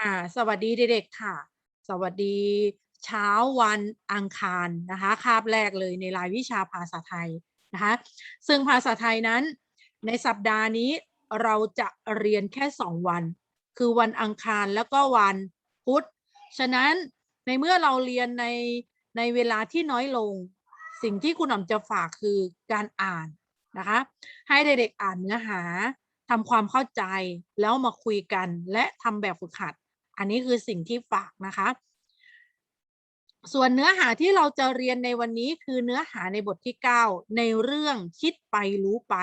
อ่า สวัสดีเด็กๆค่ะ สวัสดีเช้าวันอังคารนะคะคาบแรกเลยในรายวิชาภาษาไทยนะคะ ซึ่งภาษาไทยนั้น ในสัปดาห์นี้เราจะเรียนแค่สองวัน คือวันอังคารแล้วก็วันพุธ ฉะนั้นในเมื่อเราเรียนในในเวลาที่น้อยลง สิ่งที่คุณหน่อมจะฝากคือการอ่านนะคะ ให้เด็กๆอ่านเนื้อหาทำความเข้าใจแล้วมาคุยกันและทำแบบฝึกหัด อันนี้คือสิ่งที่ฝากนะคะ ส่วนเนื้อหาที่เราจะเรียนในวันนี้คือเนื้อหาในบทที่ 9 ในเรื่องคิดไปรู้ไป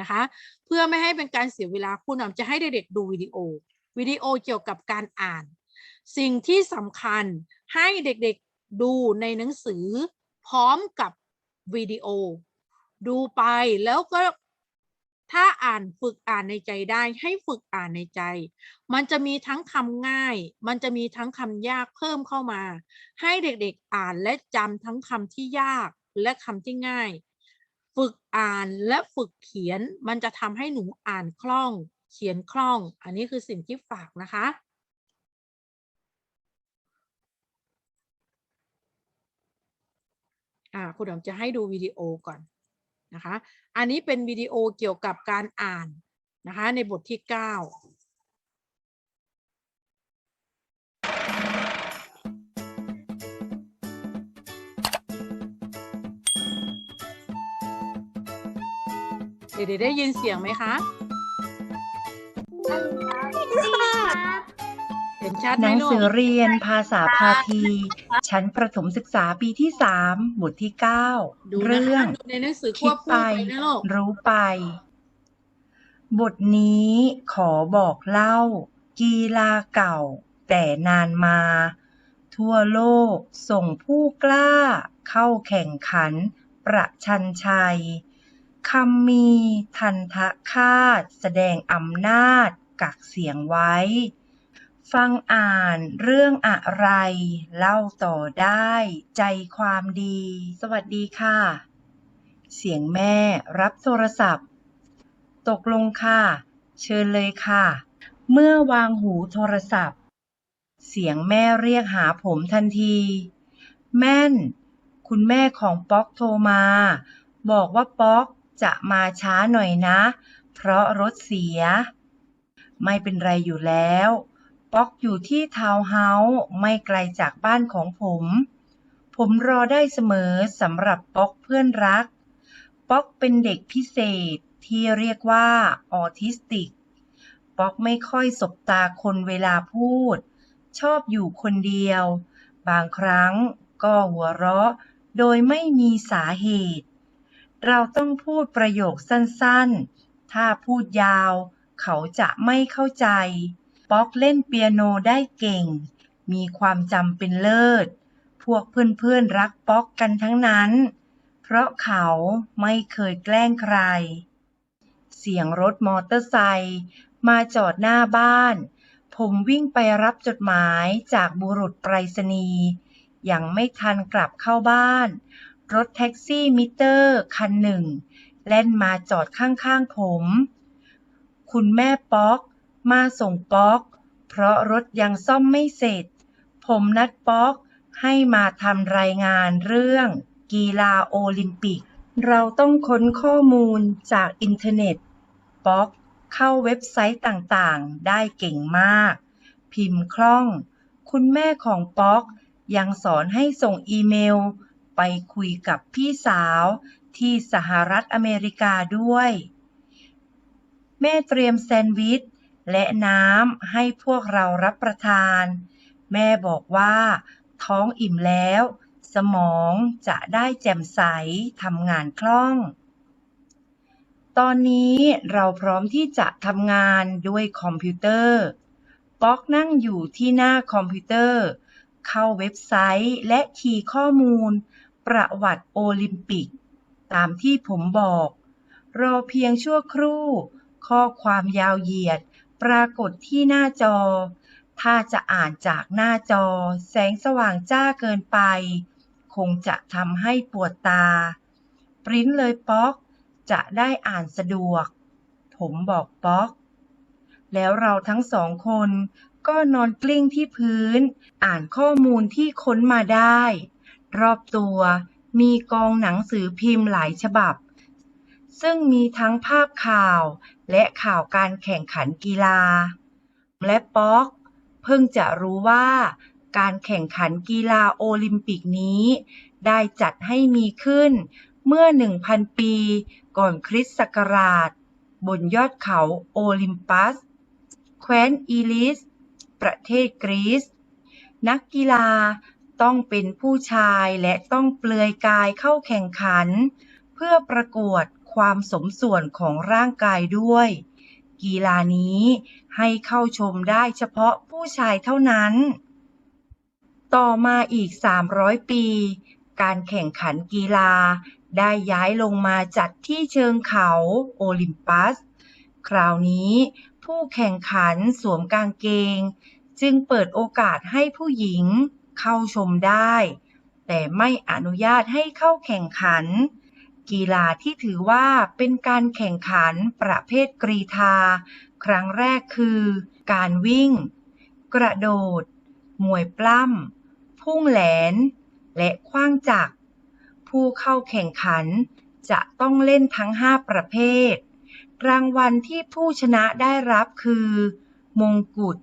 นะคะ เพื่อไม่ให้เป็นการเสียเวลาคุณหน่อจะให้เด็กๆดูวิดีโอวิดีโอเกี่ยวกับการอ่าน สิ่งที่สำคัญให้เด็กๆดูในหนังสือพร้อมกับวิดีโอ ดูไปแล้วก็ ถ้าอ่านฝึกอ่านในใจได้ให้ฝึกอ่านในใจ มันจะมีทั้งคำง่าย มันจะมีทั้งคำยากเพิ่มเข้ามา ให้เด็กๆอ่านและจำทั้งคำที่ยากและคำที่ง่าย ฝึกอ่านและฝึกเขียน มันจะทำให้หนูอ่านคล่อง เขียนคล่อง อันนี้คือสิ่งที่ฝากนะคะอ่าคุณดอมจะให้ดูวิดีโอก่อน นะคะ อันนี้เป็นวิดีโอเกี่ยวกับการอ่านนะคะ ในบทที่ 9 เด็กๆได้ยินเสียงไหมคะ เห็นชัดไหหมนังลูสือกเรียนภาษาพาทีชั้นประถมศึกษาปีที่3บทที่ดู9นะเรื่อคะง ดูในหนังสือคคิวดบไปคู่ไปนะลูกรู้ไป บทนี้ขอบอกเล่า กีฬาเก่า แต่นานมา ทั่วโลกส่งผู้กล้า เข้าแข่งขัน ประชันชัยคำมีทันทะคาตแสดงอำนาจกักเสียงไว้ ฟังอ่านเรื่องอะไร เล่าต่อได้ ใจความดี สวัสดีค่ะ เสียงแม่รับโทรศัพท์ ตกลงค่ะ เชิญเลยค่ะ เมื่อวางหูโทรศัพท์ เสียงแม่เรียกหาผมทันที แม่น คุณแม่ของป๊อกโทรมา บอกว่าป๊อกจะมาช้าหน่อยนะ เพราะรถเสีย ไม่เป็นไรอยู่แล้ว ป๊อกอยู่ที่ทาวน์เฮาส์ไม่ไกลจากบ้านของผม ผมรอได้เสมอสำหรับป๊อกเพื่อนรัก ป๊อกเป็นเด็กพิเศษที่เรียกว่าออทิสติก ป๊อกไม่ค่อยสบตาคนเวลาพูด ชอบอยู่คนเดียว บางครั้งก็หัวเราะโดยไม่มีสาเหตุ เราต้องพูดประโยคสั้นๆ ถ้าพูดยาวเขาจะไม่เข้าใจ ป๊อกเล่นเปียโนได้เก่ง มีความจำเป็นเลิศ พวกเพื่อนๆรักป๊อกกันทั้งนั้น เพราะเขาไม่เคยแกล้งใคร เสียงรถมอเตอร์ไซค์มาจอดหน้าบ้าน ผมวิ่งไปรับจดหมายจากบุรุษไปรษณีย์ยังไม่ทันกลับเข้าบ้าน รถแท็กซี่มิเตอร์คันหนึ่งแล่นมาจอดข้างๆผม คุณแม่ป๊อก มาส่งป๊อก เพราะรถยังซ่อมไม่เสร็จ ผมนัดป๊อกให้มาทำรายงานเรื่อง กีฬาโอลิมปิก เราต้องค้นข้อมูลจากอินเทอร์เน็ต ป๊อกเข้าเว็บไซต์ต่างๆ ได้เก่งมาก พิมพ์คล่อง คุณแม่ของป๊อกยังสอนให้ส่งอีเมล ไปคุยกับพี่สาวที่สหรัฐอเมริกาด้วย แม่เตรียมแซนด์วิช และน้ำให้พวกเรารับประทาน แม่บอกว่า ท้องอิ่มแล้ว สมองจะได้แจ่มใสทำงานคล่อง ตอนนี้เราพร้อมที่จะทำงานด้วยคอมพิวเตอร์ป๊อกนั่งอยู่ที่หน้าคอมพิวเตอร์ เข้าเว็บไซต์และคีย์ข้อมูล ประวัติโอลิมปิก ตามที่ผมบอก รอเพียงชั่วครู่ ข้อความยาวเหยียด ปรากฏที่หน้าจอ ถ้าจะอ่านจากหน้าจอ แสงสว่างจ้าเกินไป คงจะทำให้ปวดตา ปริ้นเลยป๊อก จะได้อ่านสะดวก ผมบอกป๊อก แล้วเราทั้งสองคนก็นอนกลิ้งที่พื้น อ่านข้อมูลที่ค้นมาได้ รอบตัวมีกองหนังสือพิมพ์หลายฉบับ ซึ่งมีทั้งภาพข่าว และข่าวการแข่งขันกีฬา และป๊อก เพิ่งจะรู้ว่าการแข่งขันกีฬาโอลิมปิกนี้ ได้จัดให้มีขึ้นเมื่อ 1,000 ปีก่อนคริสต์ศักราช บนยอดเขาโอลิมปัส แคว้นอีลิส ประเทศกรีซ นักกีฬาต้องเป็นผู้ชายและต้องเปลือยกายเข้าแข่งขัน เพื่อประกวด ความสมส่วนของร่างกายด้วย กีฬานี้ให้เข้าชมได้เฉพาะผู้ชายเท่านั้น ต่อมาอีก 300 ปี การแข่งขันกีฬาได้ย้ายลงมาจัดที่เชิงเขาโอลิมปัส คราวนี้ผู้แข่งขันสวมกางเกง จึงเปิดโอกาสให้ผู้หญิงเข้าชมได้ แต่ไม่อนุญาตให้เข้าแข่งขัน กีฬาที่ถือว่าเป็นการแข่งขันประเภทกรีธาครั้งแรกคือ การวิ่ง กระโดด มวยปล้ำ พุ่งแหลน และขว้างจักร ผู้เข้าแข่งขันจะต้องเล่นทั้ง 5 ประเภท รางวัลที่ผู้ชนะได้รับคือ มงกุฎ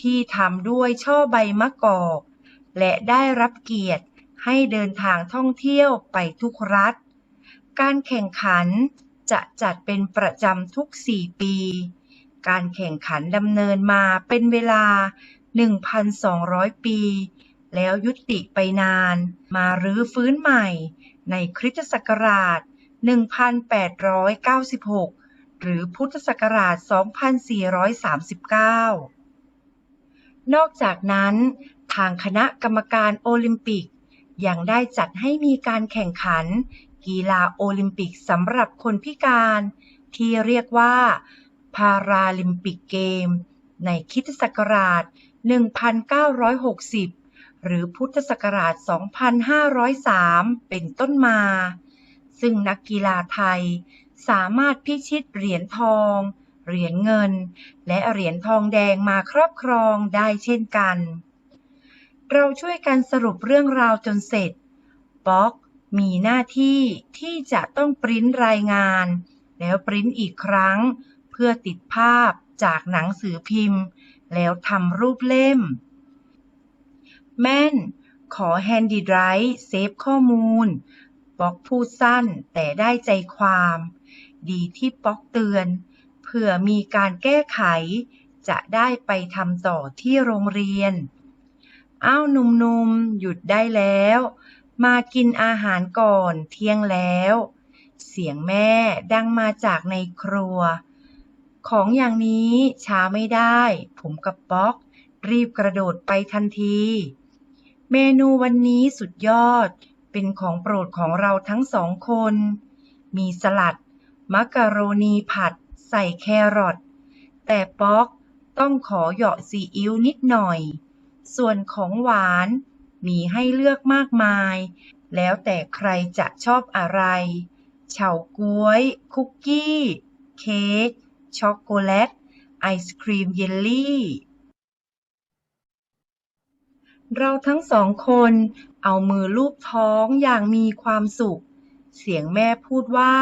ที่ทำด้วยช่อใบมะกอก และได้รับเกียรติให้เดินทางท่องเที่ยวไปทุกรัฐ การแข่งขันจะจัดเป็นประจำทุก 4 ปี การแข่งขันดำเนินมาเป็นเวลา 1,200 ปี แล้วยุติไปนาน มารื้อฟื้นใหม่ ในคริสตศักราช 1896 หรือพุทธศักราช 2439 นอกจากนั้น ทางคณะกรรมการโอลิมปิกยังได้จัดให้มีการแข่งขัน กีฬาโอลิมปิกสำหรับคนพิการ ที่เรียกว่า พาราลิมปิกเกม ในคริสตศักราช 1960 หรือพุทธศักราช 2503 เป็นต้นมา ซึ่งนักกีฬาไทยสามารถพิชิตเหรียญทอง เหรียญเงิน และเหรียญทองแดงมาครอบครองได้เช่นกัน เราช่วยกันสรุปเรื่องราวจนเสร็จ ป๊อก มีหน้าที่ที่จะต้องปริ้นรายงาน แล้วปริ้นอีกครั้ง เพื่อติดภาพจากหนังสือพิมพ์ แล้วทำรูปเล่ม แม่น ขอแฮนดี้ไดรฟ์เซฟข้อมูล ป๊อกพูดสั้นแต่ได้ใจความ ดีที่ป๊อกเตือน เผื่อมีการแก้ไข จะได้ไปทำต่อที่โรงเรียน อ้าวหนุ่มๆ หยุดได้แล้ว มากินอาหารก่อนเที่ยงแล้ว เสียงแม่ดังมาจากในครัว ของอย่างนี้ช้าไม่ได้ ผมกับป๊อก รีบกระโดดไปทันที เมนูวันนี้สุดยอด เป็นของโปรดของเราทั้งสองคน มีสลัด มักกะโรนีผัด ใส่แครอท แต่ป๊อกต้องขอเหยาะซีอิ๊วนิดหน่อย ส่วนของหวาน มีให้เลือกมากมาย แล้วแต่ใครจะชอบอะไร เฉาก๊วย คุกกี้ เค้ก ช็อกโกแลต ไอศครีมเยลลี่ เราทั้งสองคนเอามือลูบท้องอย่างมีความสุข เสียงแม่พูดว่า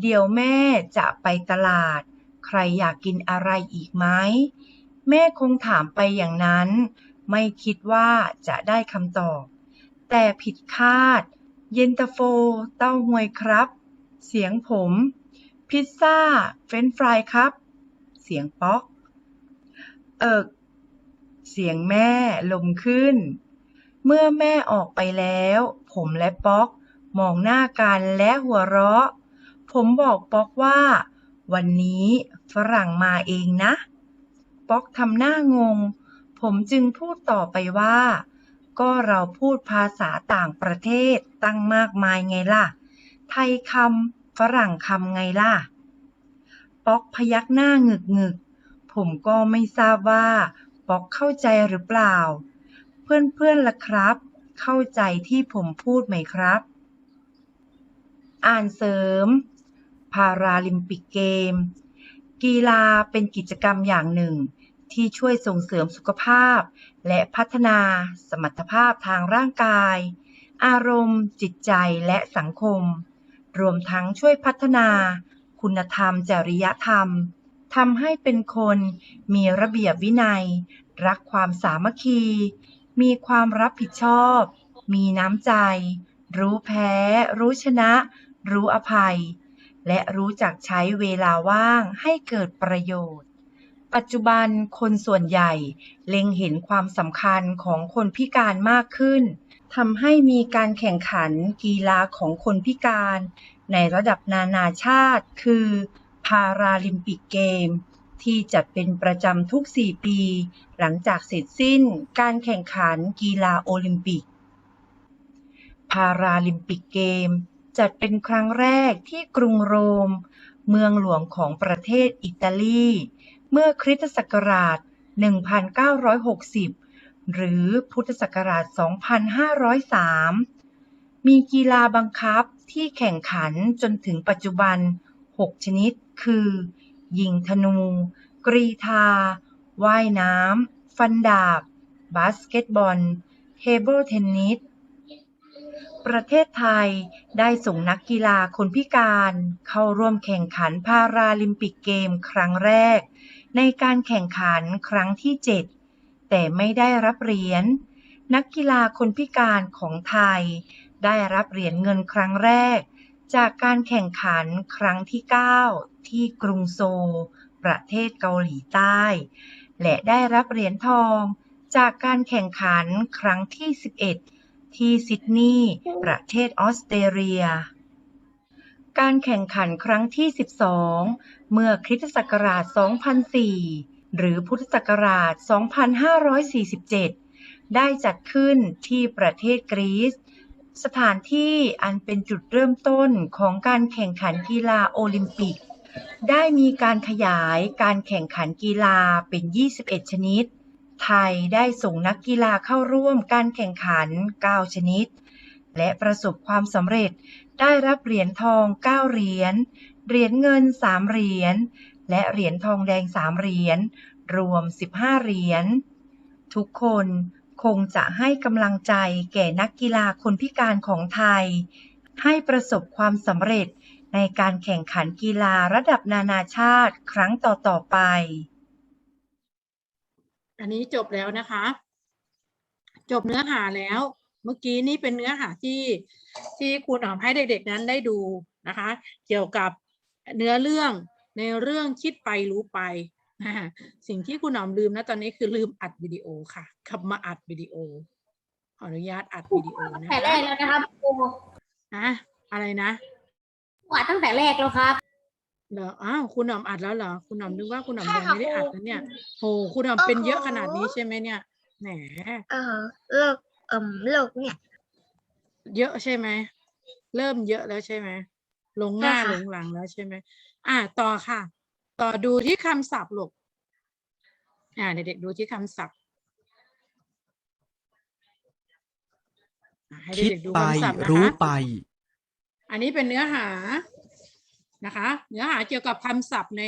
เดี๋ยวแม่จะไปตลาด ใครอยากกินอะไรอีกไหม แม่คงถามไปอย่างนั้น ไม่คิดว่าจะได้คำตอบ แต่ผิดคาด เย็นตาโฟ เต้าหวยครับ เสียงผม พิซซ่า เฟรนฟรายครับ เสียงป๊อก เอิกเสียงแม่ลมขึ้น เมื่อแม่ออกไปแล้ว ผมและป๊อกมองหน้ากันและหัวเราะ ผมบอกป๊อกว่า วันนี้ฝรั่งมาเองนะ ป๊อกทำหน้างง ผมจึงพูดต่อไปว่า ก็เราพูดภาษาต่างประเทศตั้งมากมายไงล่ะ ไทยคำฝรั่งคำไงล่ะ ป๊อกพยักหน้างึกงึกผมก็ไม่ทราบว่า ป๊อกเข้าใจหรือเปล่า เพื่อนๆล่ะครับ เข้าใจที่ผมพูดไหมครับ อ่านเสริม พาราลิมปิกเกม กีฬาเป็นกิจกรรมอย่างหนึ่ง ที่ช่วยส่งเสริมสุขภาพ และพัฒนาสมรรถภาพทางร่างกาย อารมณ์ จิตใจและสังคม รวมทั้งช่วยพัฒนา คุณธรรม จริยธรรมทำให้เป็นคนมีระเบียบวินัย รักความสามัคคี มีความรับผิดชอบ มีน้ำใจ รู้แพ้ รู้ชนะ รู้อภัย และรู้จักใช้เวลาว่างให้เกิดประโยชน์ ปัจจุบันคนส่วนใหญ่เล็งเห็นความสำคัญของคนพิการมากขึ้นทำให้มีการแข่งขันกีฬาของคนพิการ ในระดับนานาชาติ คือพาราลิมปิกเกม ที่จัดเป็นประจำทุก 4 ปี หลังจากเสร็จสิ้นการแข่งขันกีฬาโอลิมปิก พาราลิมปิกเกม จัดเป็นครั้งแรกที่กรุงโรม เมืองหลวงของประเทศอิตาลี เมื่อคริสตศักราช 1960 หรือพุทธศักราช 2503 มีกีฬาบังคับที่แข่งขันจนถึงปัจจุบัน 6 ชนิด คือ ยิงธนู กรีธา ว่ายน้ำ ฟันดาบ บาสเกตบอล เทเบิลเทนนิส ประเทศไทยได้ส่งนักกีฬาคนพิการ เข้าร่วมแข่งขันพาราลิมปิกเกมครั้งแรก ในการแข่งขันครั้งที่ 7 แต่ไม่ได้รับเหรียญ นักกีฬาคนพิการของไทย ได้รับเหรียญเงินครั้งแรก จากการแข่งขันครั้งที่ 9 ที่กรุงโซลประเทศเกาหลีใต้ และได้รับเหรียญทองจากการแข่งขันครั้งที่ 11 ที่ซิดนีย์ประเทศออสเตรเลีย การแข่งขันครั้งที่ 12 เมื่อคริสตศักราช 2004 หรือพุทธศักราช 2547 ได้จัดขึ้นที่ประเทศกรีซ สถานที่อันเป็นจุดเริ่มต้นของการแข่งขันกีฬาโอลิมปิก ได้มีการขยายการแข่งขันกีฬาเป็น 21 ชนิด ไทยได้ส่งนักกีฬาเข้าร่วมการแข่งขัน 9 ชนิดและประสบความสำเร็จ ได้รับเหรียญทอง 9 เหรียญ เหรียญเงิน 3 เหรียญ และเหรียญทองแดง 3 เหรียญ รวม 15 เหรียญ ทุกคนคงจะให้กำลังใจแก่นักกีฬาคนพิการของไทย ให้ประสบความสำเร็จในการแข่งขันกีฬาระดับนานาชาติครั้งต่อ ๆ ไป อันนี้จบแล้วนะคะ จบเนื้อหาแล้ว เมื่อกี้นี่เป็นเนื้อหาที่ที่คุณอ๋อมให้เด็กๆนั้นได้ดูนะคะ เกี่ยวกับเนื้อเรื่องในเรื่องคิดไปรู้ไปอ่าสิ่งที่คุณอ๋อมลืมนะตอนนี้คือลืมอัดวิดีโอค่ะขับมาอัดวิดีโอขออนุญาตอัดวิดีโอนะแต่แรคะกแล้วนะครับครูนะอะไรนะอัดตั้งแต่แรกแล้วครับเหรออ้าวคุณหน่อมอัดแล้วเหรอคุณหน่อมนึกว่าคุณหน่อมใช่ยังค่ะไม่ได้อัดครูนะเนี่ยโหคุณหน่อมเป็นเยอะขนาดนี้ใช่ไหมเนี่ยแหมเออเลิก เอ่มเลิกเนี่ย เยอะใช่ไหม เริ่มเยอะแล้วใช่ไหมหลงหน้าใช่ค่ะ หลงหลังแล้วใช่ไหมอ่าต่อค่ะ ต่อดูที่คำศัพท์ลูกอ่าเด็กๆดูที่คำศัพท์อ่าให้คิดเด็กๆดูไปคำศัพท์นะรู้คะไป อันนี้เป็นเนื้อหานะคะ เนื้อหาเกี่ยวกับคำศัพท์ใน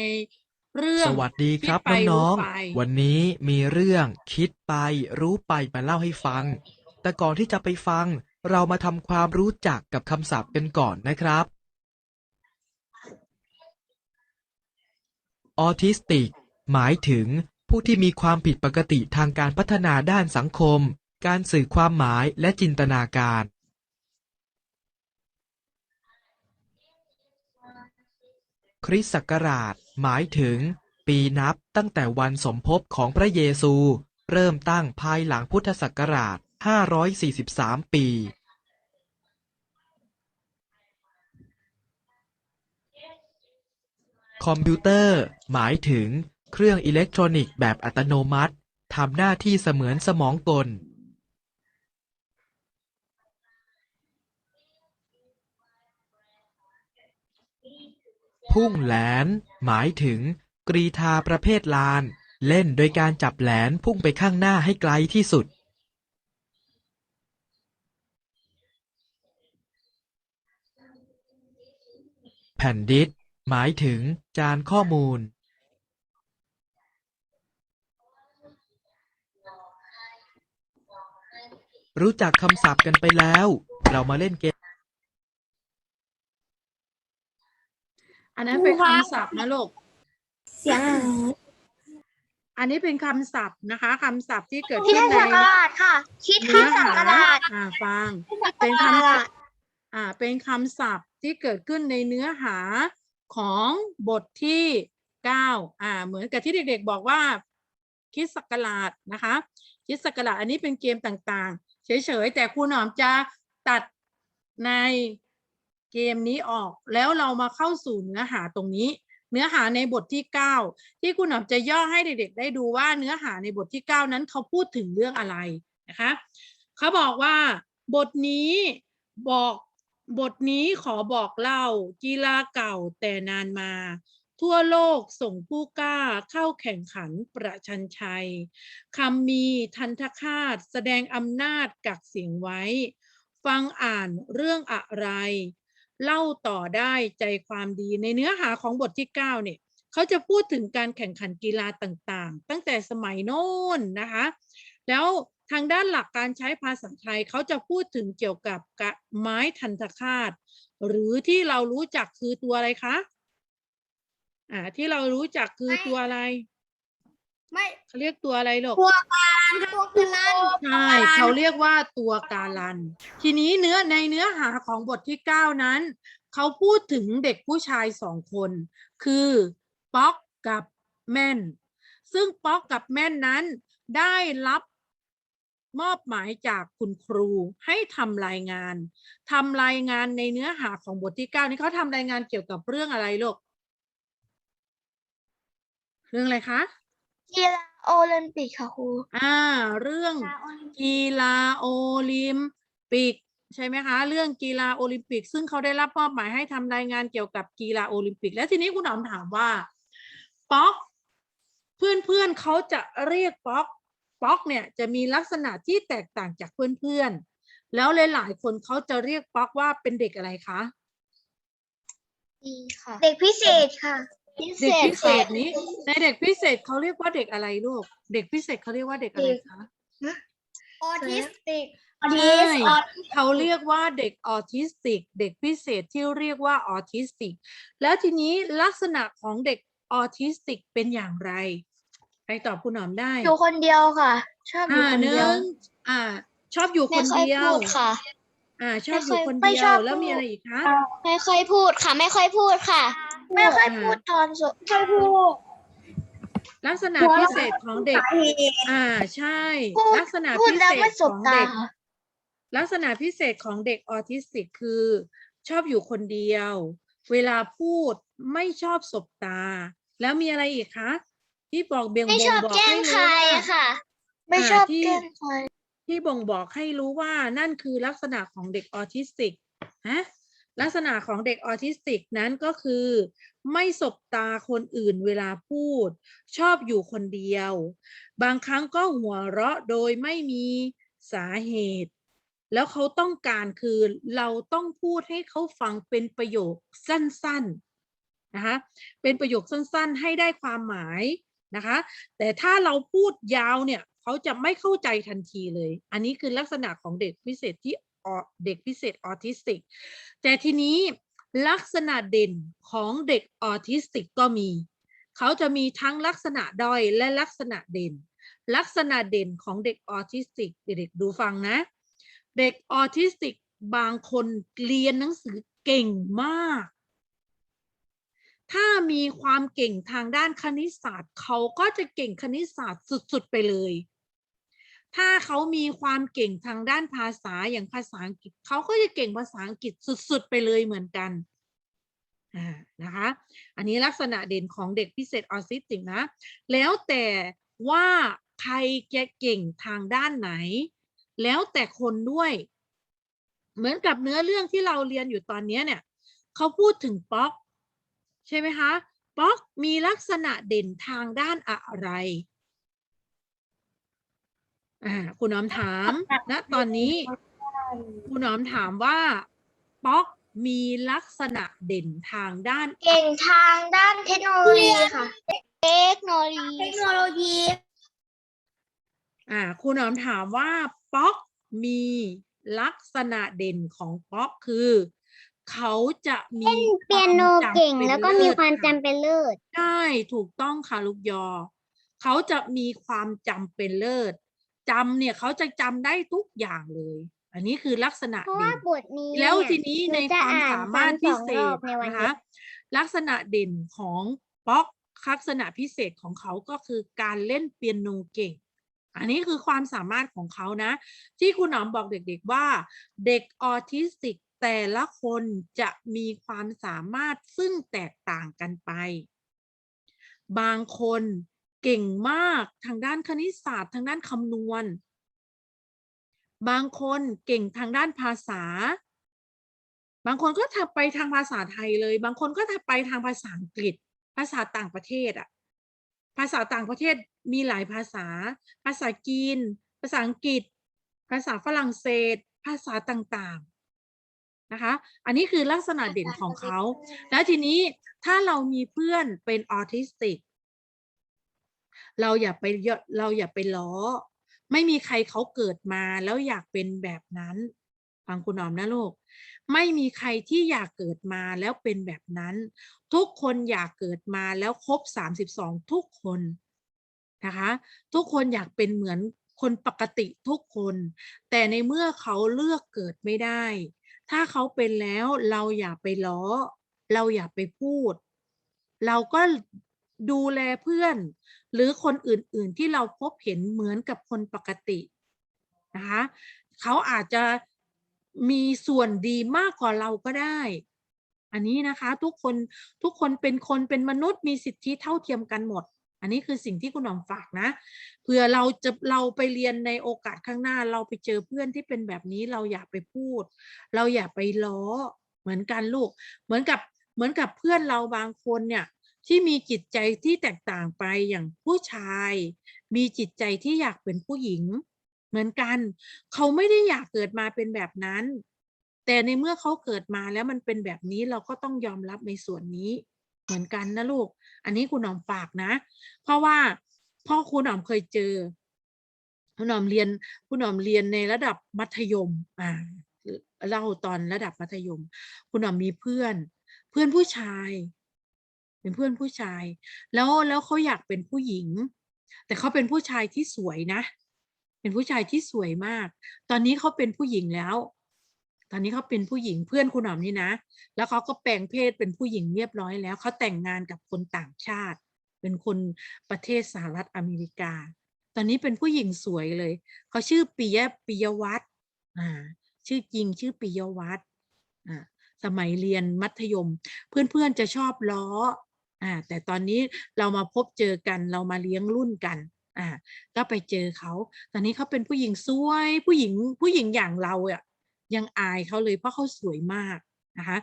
เรื่อง สวัสดีครับดไปน้องรู้ไป ๆวันนี้มีเรื่องคิดไปรู้ไปมาเล่าให้ฟัง แต่ก่อนที่จะไปฟัง เรามาทำความรู้จักกับคำศัพท์กันก่อนนะครับออทิสติก หมายถึงผู้ที่มีความผิดปกติทางการพัฒนาด้านสังคม การสื่อความหมายและจินตนาการ คริสต์ศักราช หมายถึง ปีนับตั้งแต่วันสมภพของพระเยซู เริ่มตั้งภายหลังพุทธศักราช 543ปีคอมพิวเตอร์ หมายถึง เครื่องอิเล็กทรอนิกส์แบบอัตโนมัติทำหน้าที่เสมือนสมองกล พุ่งแหลน หมายถึง กรีธาประเภทลาน เล่นโดยการจับแหลนพุ่งไปข้างหน้าให้ไกลที่สุด แผ่นดิสก์หมายถึงจานข้อมูลรู้จักคำศัพท์กันไปแล้ว เรามาเล่นเกม อันนั้นเป็นคำศัพท์นะลูก เสียงอันนี้เป็นคำศัพท์นะคะคำศัพท์ที่เกิดขึ้นในค่ะ คิดเนื้าหาอ่าฟัง เป็นคำศัพท์อ่า เป็นคำศัพท์ ที่เกิดขึ้นในเนื้อหาของบทที่เก้าอ่า เหมือนกับที่เด็กๆ บอกว่าคิดสักราชนะคะคิดสักราชอันนี้เป็นเกมต่างๆ เฉยๆ แต่ครูหนอมจะตัดในเกมนี้ออก แล้วเรามาเข้าสู่เนื้อหาตรงนี้ เนื้อหาในบทที่เก้าที่ครูหนอมจะย่อให้เด็กๆ ได้ดูว่าเนื้อหาในบทที่เก้านั้นเขาพูดถึงเรื่องอะไรนะคะเขาบอกว่าบทนี้บอก บทนี้ขอบอกเล่ากีฬาเก่าแต่นานมา ทั่วโลกส่งผู้กล้าเข้าแข่งขันประชันชัยคำมีทันทคาตแสดงอำนาจกักเสียงไว้ ฟังอ่านเรื่องอะไร เล่าต่อได้ใจความดีในเนื้อหาของบทที่ 9 เนี่ยเขาจะพูดถึงการแข่งขันกีฬาต่างๆ ตั้งแต่สมัยโน้นนะคะ แล้ว ทางด้านหลักการใช้ภาษาไทยเขาจะพูดถึงเกี่ยวกับกะไม้ทันตคาต หรือที่เรารู้จักคือตัวอะไรคะอ่าที่เรารู้จักคือตัวอะไร ไม่เขาเรียกตัวอะไรลูกตัวการตัวการใช่เขาเรียกว่าตัวการัน ทีนี้เนื้อในเนื้อหาของบทที่9นั้น เขาพูดถึงเด็กผู้ชายสองคน คือป๊อกกับแม่น ซึ่งป๊อกกับแม่นนั้นได้รับ มอบหมายจากคุณครูให้ทำรายงาน ทำรายงานในเนื้อหาของบทที่ 9 นี้เขาทำรายงานเกี่ยวกับเรื่องอะไรลูก เรื่องอะไรคะ กีฬาโอลิมปิกค่ะครู อ่า เรื่องกีฬาโอลิมปิกใช่ไหมคะ เรื่องกีฬาโอลิมปิก ซึ่งเขาได้รับมอบหมายให้ทำรายงานเกี่ยวกับกีฬาโอลิมปิก และทีนี้คุณหนอมถามว่า ป๊อก เพื่อนเพื่อนๆเขาจะเรียกป๊อก ป๊อกเนี่ยจะมีลักษณะที่แตกต่างจากเพื่อนเพื่อนๆ แล้วหลายๆคนเขาจะเรียกป๊อกว่าเป็นเด็กอะไรคะ ดีค่ะ เด็กพิเศษค่ะ พิเด็กพิเศษนี้ ในเด็กพิเศษเขาเรียกว่าเด็กอะไรลูก เด็กพิเศษเขาเรียกว่าเด็กอะไรคะ ออทิสติกใช่เขาเรียกว่าเด็กออทิสติก เด็กพิเศษที่เรียกว่าออทิสติก แล้วทีนี้ลักษณะของเด็กออทิสติกเป็นอย่างไรใค รตอบคุณหนอมได้อยู่คนเดียวค่ะ ชอบออ่ายู่คนหเดียวนึ่งอ่า ชอบอยู่คไม่นค่อยเดียวพูดค่ะ อ่า ชอบอยู่คนไม่เดียชอวบ แล้วพูดมีอะไรอีกคะไม่ค่อยพูดค่ะ ไม่ค่อยพูดค่ะ ไม่ค่อยพูดตอนสุดค่อยพูด ลักษณะพิเศษของเด็ก อ่าใช่ พูด ลักษณะพูดพิแล้วเศไม่ษสขบองตาเด็ก ค่ะ ลักษณะพิเศษของเด็กออทิสติกคือ ชอบอยู่คนเดียว เวลาพูดไม่ชอบสบตา แล้วมีอะไรอีกคะ ที่บอกเบียงไม่บ่ชงอบบอกแกล้ให้งใครู้รว่า อะค่ะ ไม่อ่าชอบที่แกล้งใคร ที่บ่งบอกให้รู้ว่านั่นคือลักษณะของเด็กออทิสติกฮะลักษณะของเด็กออทิสติกนั้นก็คือ ไม่สบตาคนอื่นเวลาพูด ชอบอยู่คนเดียว บางครั้งก็หัวเราะโดยไม่มีสาเหตุ แล้วเขาต้องการคือเราต้องพูดให้เขาฟังเป็นประโยคสั้นๆนะคะเป็นประโยคสั้นๆ ให้ได้ความหมาย นะคะ แต่ถ้าเราพูดยาวเนี่ยเขาจะไม่เข้าใจทันทีเลย อันนี้คือลักษณะของเด็กพิเศษที่อเด็กพิเศษออทิสติก แต่ทีนี้ลักษณะเด่นของเด็กออทิสติกก็มี เขาจะมีทั้งลักษณะด้อยและลักษณะเด่น ลักษณะเด่นของเด็กออทิสติก เด็กๆดูฟังนะ เด็กออทิสติกบางคนเรียนหนังสือเก่งมาก ถ้ามีความเก่งทางด้านคณิตศาสตร์ เขาก็จะเก่งคณิตศาสตร์สุด ๆ ไปเลย ถ้าเขามีความเก่งทางด้านภาษาอย่างภาษาอังกฤษ เขาก็จะเก่งภาษาอังกฤษสุด ๆ ไปเลยเหมือนกันอ่านะคะ อันนี้ลักษณะเด่นของเด็กพิเศษออทิสติกนะ แล้วแต่ว่าใครจะเก่งทางด้านไหน แล้วแต่คนด้วย เหมือนกับเนื้อเรื่องที่เราเรียนอยู่ตอนนี้เนี่ย เขาพูดถึงป๊อก ใช่ไหมคะป๊อกมีลักษณะเด่นทางด้านอะไรอ่าคุณน้อมถามณตอนนี้ คุณน้อมถามว่าป๊อกมีลักษณะเด่นทางด้านเก่งทางด้านเทคโนโลยีค่ะ เทคโนโลยีเทคโนโลยีอ่าคุณหนอมถามว่าป๊อกมีลักษณะเด่นของป๊อกคือ เขาจะมีเปียโนความจำเก่งป็นแล้วก็มีเลิศความค่ะจำเป็นเลิศ ใช่ถูกต้องค่ะลูกยอ เขาจะมีความจำเป็นเลิศจำเนี่ยเขาจะจำได้ทุกอย่างเลย อันนี้คือลักษณะเพราะเด่ว่าน บทนี้แล้วเนี่ยทีนี้หในจะความอ่นสามารถซ้ำพิสองเศรอษบในวันนะนี้คะลักษณะเด่นของป๊อกลักษณะพิเศษของเขาก็คือการเล่นเปียโนเก่ง อันนี้คือความสามารถของเขานะ ที่คุณหนอมบอกเด็กๆว่า เด็กออทิสติก แต่ละคนจะมีความสามารถซึ่งแตกต่างกันไป บางคนเก่งมากทางด้านคณิตศาสตร์ทางด้านคำนวณ บางคนเก่งทางด้านภาษา บางคนก็ทำไปทางภาษาไทยเลย บางคนก็ทำไปทางภาษาอังกฤษ ภาษาต่างประเทศอะภาษาต่างประเทศมีหลายภาษา ภาษาจีน ภาษาอังกฤษ ภาษาฝรั่งเศส ภาษาต่างๆ นะคะ อันนี้คือลักษณะเด่นของเขา แล้วทีนี้ถ้าเรามีเพื่อนเป็นออทิสติก เราอย่าไปเยอะเราอย่าไปล้อ ไม่มีใครเขาเกิดมาแล้วอยากเป็นแบบนั้น ฟังคุณออมนะลูก ไม่มีใครที่อยากเกิดมาแล้วเป็นแบบนั้น ทุกคนอยากเกิดมาแล้วครบสามสิบสองทุกคนนะคะ ทุกคนอยากเป็นเหมือนคนปกติทุกคน แต่ในเมื่อเขาเลือกเกิดไม่ได้ ถ้าเขาเป็นแล้วเราอย่าไปล้อ เราอย่าไปพูด เราก็ดูแลเพื่อน หรือคนอื่นๆที่เราพบเห็นเหมือนกับคนปกตินะคะเขาอาจจะมีส่วนดีมากกว่าเราก็ได้ อันนี้นะคะทุกคนทุกคนเป็นคนเป็นมนุษย์มีสิทธิเท่าเทียมกันหมด อันนี้คือสิ่งที่คุณหอมฝากนะเผื่อเราจะเราไปเรียนในโอกาสข้างหน้า เราไปเจอเพื่อนที่เป็นแบบนี้เราอย่าไปพูด เราอย่าไปล้อเหมือนกันลูก เหมือนกับเหมือนกับเพื่อนเราบางคนเนี่ยที่มีจิตใจที่แตกต่างไปอย่างผู้ชาย มีจิตใจที่อยากเป็นผู้หญิง เหมือนกัน เขาไม่ได้อยากเกิดมาเป็นแบบนั้น แต่ในเมื่อเขาเกิดมาแล้วมันเป็นแบบนี้เราก็ต้องยอมรับในส่วนนี้ เหมือนกันนะลูก อันนี้คุณหนอมฝากนะ เพราะว่าพ่อคุณหนอมเคยเจอ คุณหนอมเรียน คุณหนอมเรียนในระดับมัธยม อ่าเล่าตอนระดับมัธยม คุณหนอมมีเพื่อน เพื่อนผู้ชาย เป็นเพื่อนผู้ชาย แล้วแล้วเขาอยากเป็นผู้หญิง แต่เขาเป็นผู้ชายที่สวยนะ เป็นผู้ชายที่สวยมาก ตอนนี้เขาเป็นผู้หญิงแล้ว ตอนนี้เขาเป็นผู้หญิงเพื่อนคุณหนอมนี่นะ แล้วเขาก็แปลงเพศเป็นผู้หญิงเรียบร้อยแล้วเขาแต่งงานกับคนต่างชาติ เป็นคนประเทศสหรัฐอเมริกา ตอนนี้เป็นผู้หญิงสวยเลยเขาชื่อปิยะปิยวัฒน์อ่าชื่อจริงชื่อปิยวัฒน์อ่าสมัยเรียนมัธยม เพื่อนๆจะชอบล้ออ่าแต่ตอนนี้เรามาพบเจอกันเรามาเลี้ยงรุ่นกันอ่าก็ไปเจอเขา ตอนนี้เขาเป็นผู้หญิงสวย ผู้หญิงผู้หญิงอย่างเราอะ ยังอายเขาเลยเพราะเขาสวยมากนะคะ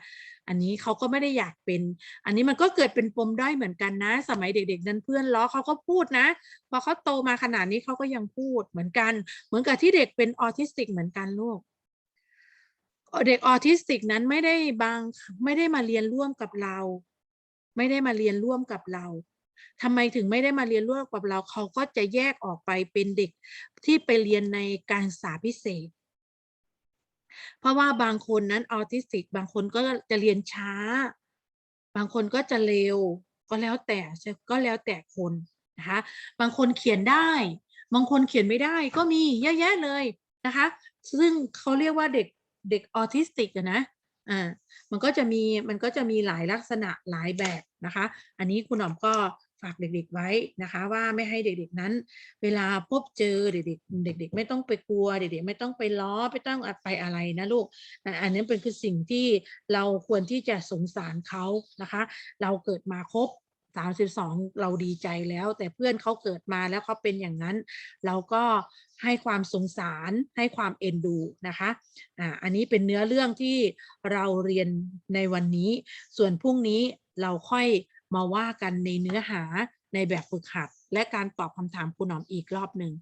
อันนี้เขาก็ไม่ได้อยากเป็น อันนี้มันก็เกิดเป็นปมด้อยเหมือนกันนะ สมัยเด็ก ๆ นั้นเพื่อนล้อเขาก็พูดนะ พอเขาโตมาขนาดนี้เขาก็ยังพูดเหมือนกัน เหมือนกับที่เด็กเป็นออทิสติกเหมือนกันลูก เด็กออทิสติกนั้นไม่ได้บางไม่ได้มาเรียนร่วมกับเรา ไม่ได้มาเรียนร่วมกับเราทำไมถึงไม่ได้มาเรียนร่วมกับเราเขาก็จะแยกออกไปเป็นเด็กที่ไปเรียนในการศึกษาพิเศษ เพราะว่าบางคนนั้นออทิสติก บางคนก็จะเรียนช้า บางคนก็จะเร็ว ก็แล้วแต่ก็แล้วแต่คนนะคะ บางคนเขียนได้ บางคนเขียนไม่ได้ก็มีเยอะแยะเลยนะคะ ซึ่งเขาเรียกว่าเด็กเด็กออทิสติกนะอ่ามันก็จะมีมันก็จะมีหลายลักษณะหลายแบบนะคะ อันนี้คุณหนอมก็ ฝากเด็กๆไว้นะคะ ว่าไม่ให้เด็กๆนั้น เวลาพบเจอเด็กๆเด็ก ๆ ไม่ต้องไปกลัวเด็กๆไม่ต้องไปล้อไม่ต้องไปอะไรนะลูกอันนี้เป็นคือสิ่งที่เราควรที่จะสงสารเขานะคะ เราเกิดมาครบ32 เราดีใจแล้ว แต่เพื่อนเขาเกิดมาแล้วเขาเป็นอย่างนั้น เราก็ให้ความสงสารให้ความเอ็นดูนะคะอ่าอันนี้เป็นเนื้อเรื่องที่เราเรียนในวันนี้ ส่วนพรุ่งนี้เราค่อย มาว่ากันในเนื้อหาในแบบฝึกหัด และการตอบคำถามคุณหนอมอีกรอบหนึ่ง